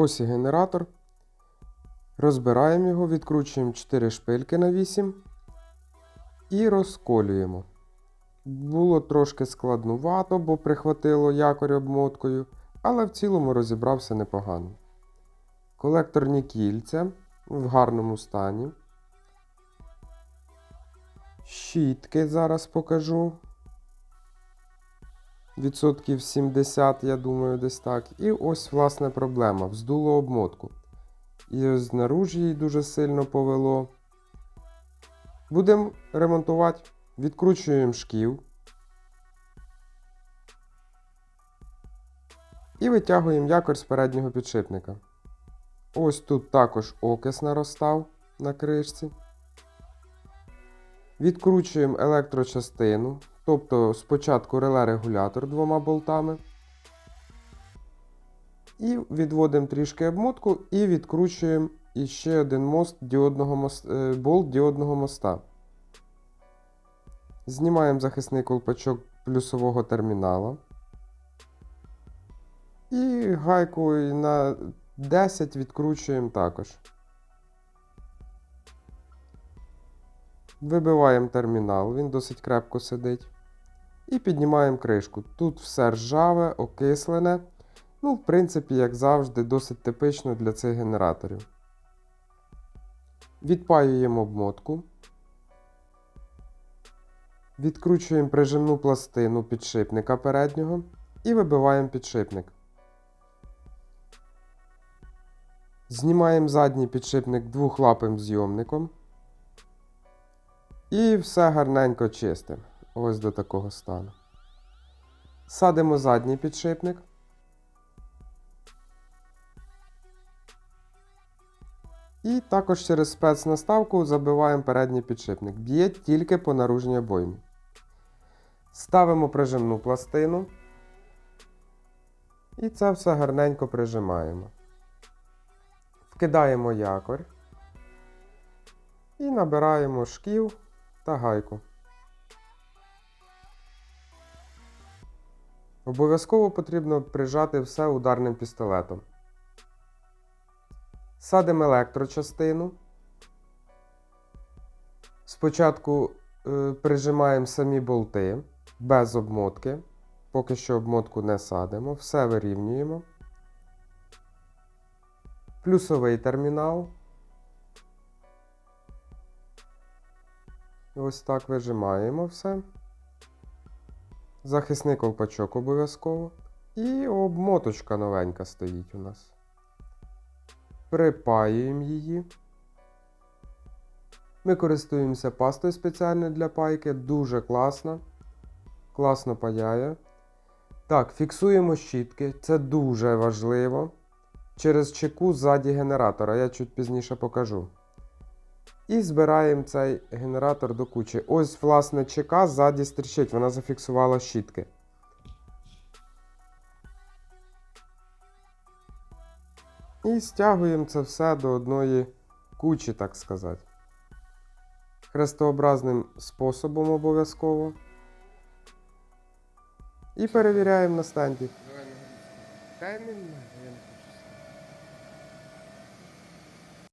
Ось і генератор. Розбираємо його, відкручуємо 4 шпильки на 8 і розколюємо. Було трошки складнувато, бо прихватило якорь обмоткою, але в цілому розібрався непогано. Колекторні кільця в гарному стані. Щітки зараз покажу. Відсотків 70, я думаю, десь так. І ось, власне, проблема. Вздуло обмотку. І ось знаружі її дуже сильно повело. Будемо ремонтувати. Відкручуємо шків. І витягуємо якорь з переднього підшипника. Ось тут також окис наростав на кришці. Відкручуємо електрочастину, тобто спочатку реле-регулятор двома болтами. І відводимо трішки обмотку і відкручуємо іще один мост діодного мост, е, болт діодного моста. Знімаємо захисний колпачок плюсового термінала. І гайкою на 10 відкручуємо також. Вибиваємо термінал, він досить крепко сидить. І піднімаємо кришку. Тут все ржаве, окислене. Ну, в принципі, як завжди, досить типично для цих генераторів. Відпаюємо обмотку. Відкручуємо прижимну пластину підшипника переднього і вибиваємо підшипник. Знімаємо задній підшипник двохлапим зйомником. І все гарненько чистимо. Ось до такого стану. Садимо задній підшипник. І також через спецнаставку забиваємо передній підшипник. Б'є тільки по наружній обоймі. Ставимо прижимну пластину. І це все гарненько прижимаємо. Вкидаємо якорь. І набираємо шків та гайку. Обов'язково потрібно прижати все ударним пістолетом. Садимо електрочастину. Спочатку е, прижимаємо самі болти без обмотки. Поки що обмотку не садимо. Все вирівнюємо. Плюсовий термінал. Ось так вижимаємо все. Захисний колпачок обов'язково. І обмоточка новенька стоїть у нас. Припаюємо її. Ми користуємося пастою спеціальною для пайки. Дуже класна. Класно паяє. Так, фіксуємо щітки. Це дуже важливо. Через чеку ззаді генератора. Я чуть пізніше покажу. І збираємо цей генератор до кучі. Ось, власне, чека ззаді стрічить, вона зафіксувала щітки. І стягуємо це все до одної кучі, так сказати. Хрестообразним способом обов'язково. І перевіряємо на стенді. Та й не-